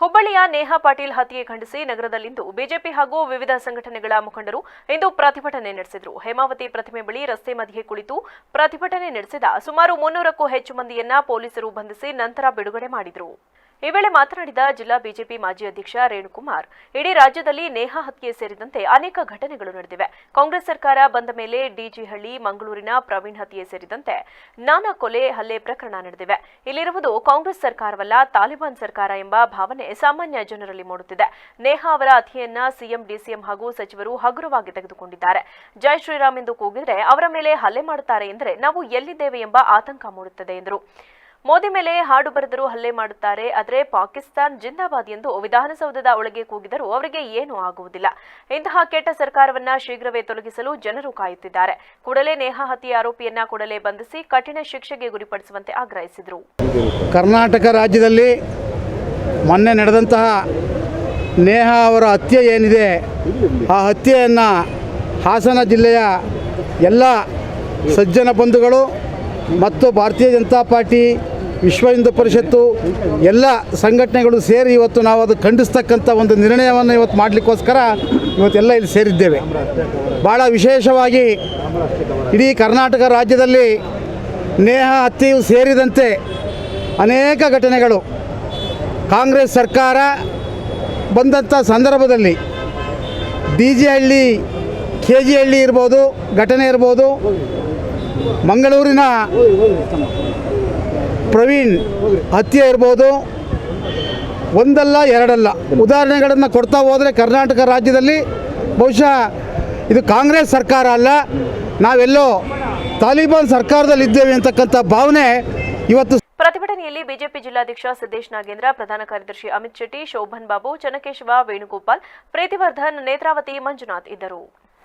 ಹುಬ್ಬಳ್ಳಿಯ ನೇಹಾ ಪಾಟೀಲ್ ಹತ್ಯೆ ಖಂಡಿಸಿ ನಗರದಲ್ಲಿಂದು ಬಿಜೆಪಿ ಹಾಗೂ ವಿವಿಧ ಸಂಘಟನೆಗಳ ಮುಖಂಡರು ಇಂದು ಪ್ರತಿಭಟನೆ ನಡೆಸಿದರು. ಹೇಮಾವತಿ ಪ್ರತಿಮೆ ಬಳಿ ರಸ್ತೆ ಮಧ್ಯೆ ಕುಳಿತು ಪ್ರತಿಭಟನೆ ನಡೆಸಿದ ಸುಮಾರು ಮುನ್ನೂರಕ್ಕೂ ಹೆಚ್ಚು ಮಂದಿಯನ್ನ ಪೊಲೀಸರು ಬಂಧಿಸಿ ನಂತರ ಬಿಡುಗಡೆ ಮಾಡಿದರು. ಈ ವೇಳೆ ಮಾತನಾಡಿದ ಜಿಲ್ಲಾ ಬಿಜೆಪಿ ಮಾಜಿ ಅಧ್ಯಕ್ಷ ರೇಣುಕುಮಾರ್, ಇಡೀ ರಾಜ್ಯದಲ್ಲಿ ನೇಹಾ ಹತ್ಯೆ ಸೇರಿದಂತೆ ಅನೇಕ ಘಟನೆಗಳು ನಡೆದಿವೆ. ಕಾಂಗ್ರೆಸ್ ಸರ್ಕಾರ ಬಂದ ಮೇಲೆ ಡಿಜಿಹಳ್ಳಿ, ಮಂಗಳೂರಿನ ಪ್ರವೀಣ್ ಹತ್ಯೆ ಸೇರಿದಂತೆ ನಾನಾ ಕೊಲೆ ಹಲ್ಲೆ ಪ್ರಕರಣ ನಡೆದಿವೆ. ಇಲ್ಲಿರುವುದು ಕಾಂಗ್ರೆಸ್ ಸರ್ಕಾರವಲ್ಲ, ತಾಲಿಬಾನ್ ಸರ್ಕಾರ ಎಂಬ ಭಾವನೆ ಸಾಮಾನ್ಯ ಜನರಲ್ಲಿ ಮೂಡುತ್ತಿದೆ. ನೇಹಾ ಅವರ ಹತ್ಯೆಯನ್ನ ಸಿಎಂ, ಡಿಸಿಎಂ ಹಾಗೂ ಸಚಿವರು ಹಗುರವಾಗಿ ತೆಗೆದುಕೊಂಡಿದ್ದಾರೆ. ಜೈ ಶ್ರೀರಾಮ್ ಎಂದು ಕೂಗಿದರೆ ಅವರ ಮೇಲೆ ಹಲ್ಲೆ ಮಾಡುತ್ತಾರೆ ಎಂದರೆ ನಾವು ಎಲ್ಲಿದ್ದೇವೆ ಎಂಬ ಆತಂಕ ಮೂಡುತ್ತದೆ ಎಂದರು. ಮೋದಿ ಮೇಲೆ ಹಾಡು ಬರೆದರು ಹಲ್ಲೆ ಮಾಡುತ್ತಾರೆ, ಆದರೆ ಪಾಕಿಸ್ತಾನ್ ಜಿಂದಾಬಾದ್ ಎಂದು ವಿಧಾನಸೌಧದ ಒಳಗೆ ಕೂಗಿದರೂ ಅವರಿಗೆ ಏನೂ ಆಗುವುದಿಲ್ಲ. ಇಂತಹ ಕೆಟ್ಟ ಸರ್ಕಾರವನ್ನ ಶೀಘ್ರವೇ ತೊಲಗಿಸಲು ಜನರು ಕಾಯುತ್ತಿದ್ದಾರೆ. ಕೂಡಲೇ ನೇಹಾ ಹತ್ಯೆ ಆರೋಪಿಯನ್ನ ಕೂಡಲೇ ಬಂಧಿಸಿ ಕಠಿಣ ಶಿಕ್ಷೆಗೆ ಗುರಿಪಡಿಸುವಂತೆ ಆಗ್ರಹಿಸಿದರು. ಕರ್ನಾಟಕ ರಾಜ್ಯದಲ್ಲಿ ಮೊನ್ನೆ ನಡೆದಂತಹ ನೇಹಾ ಅವರ ಹತ್ಯೆ ಏನಿದೆ, ಆ ಹತ್ಯೆಯನ್ನು ಹಾಸನ ಜಿಲ್ಲೆಯ ಎಲ್ಲ ಸಜ್ಜನ ಬಂಧುಗಳು ಮತ್ತು ಭಾರತೀಯ ಜನತಾ ಪಾರ್ಟಿ, ವಿಶ್ವ ಹಿಂದೂ ಪರಿಷತ್ತು, ಎಲ್ಲ ಸಂಘಟನೆಗಳು ಸೇರಿ ಇವತ್ತು ನಾವು ಅದು ಖಂಡಿಸ್ತಕ್ಕಂಥ ಒಂದು ನಿರ್ಣಯವನ್ನು ಇವತ್ತು ಮಾಡಲಿಕ್ಕೋಸ್ಕರ ಇವತ್ತೆಲ್ಲ ಇಲ್ಲಿ ಸೇರಿದ್ದೇವೆ. ಭಾಳ ವಿಶೇಷವಾಗಿ ಇಡೀ ಕರ್ನಾಟಕ ರಾಜ್ಯದಲ್ಲಿ ನೇಹಾ ಹತ್ಯೆಯು ಸೇರಿದಂತೆ ಅನೇಕ ಘಟನೆಗಳು ಕಾಂಗ್ರೆಸ್ ಸರ್ಕಾರ ಬಂದಂಥ ಸಂದರ್ಭದಲ್ಲಿ D G Halli, K G Halli ಇರ್ಬೋದು, ಘಟನೆ ಇರ್ಬೋದು ಮಂಗಳೂರಿನ ಪ್ರವೀಣ್ ಹತ್ಯೆ ಇರ್ಬೋದು. ಒಂದಲ್ಲ ಎರಡಲ್ಲ. ಉದಾಹರಣೆಗಳನ್ನು ಕೊಡ್ತಾ ಹೋದರೆ ಕರ್ನಾಟಕ ರಾಜ್ಯದಲ್ಲಿ ಬಹುಶಃ ಇದು ಕಾಂಗ್ರೆಸ್ ಸರ್ಕಾರ ಅಲ್ಲ. ನಾವೆಲ್ಲೋ ತಾಲಿಬಾನ್ ಸರ್ಕಾರದಲ್ಲಿದ್ದೇವೆ ಅಂತಕ್ಕಂಥ ಭಾವನೆ ಇವತ್ತು ಪ್ರತಿಭಟನೆಯಲ್ಲಿ ಬಿಜೆಪಿ ಜಿಲ್ಲಾಧ್ಯಕ್ಷ ಸಿದ್ದೇಶ್ ನಾಗೇಂದ್ರ, ಪ್ರಧಾನ ಕಾರ್ಯದರ್ಶಿ ಅಮಿತ್ ಶೆಟ್ಟಿ, ಶೋಭನ್ ಬಾಬು, ಚನ್ನಕೇಶವ, ವೇಣುಗೋಪಾಲ್, ಪ್ರೀತಿವರ್ಧನ್, ನೇತ್ರಾವತಿ, ಮಂಜುನಾಥ್ ಇದ್ದರು.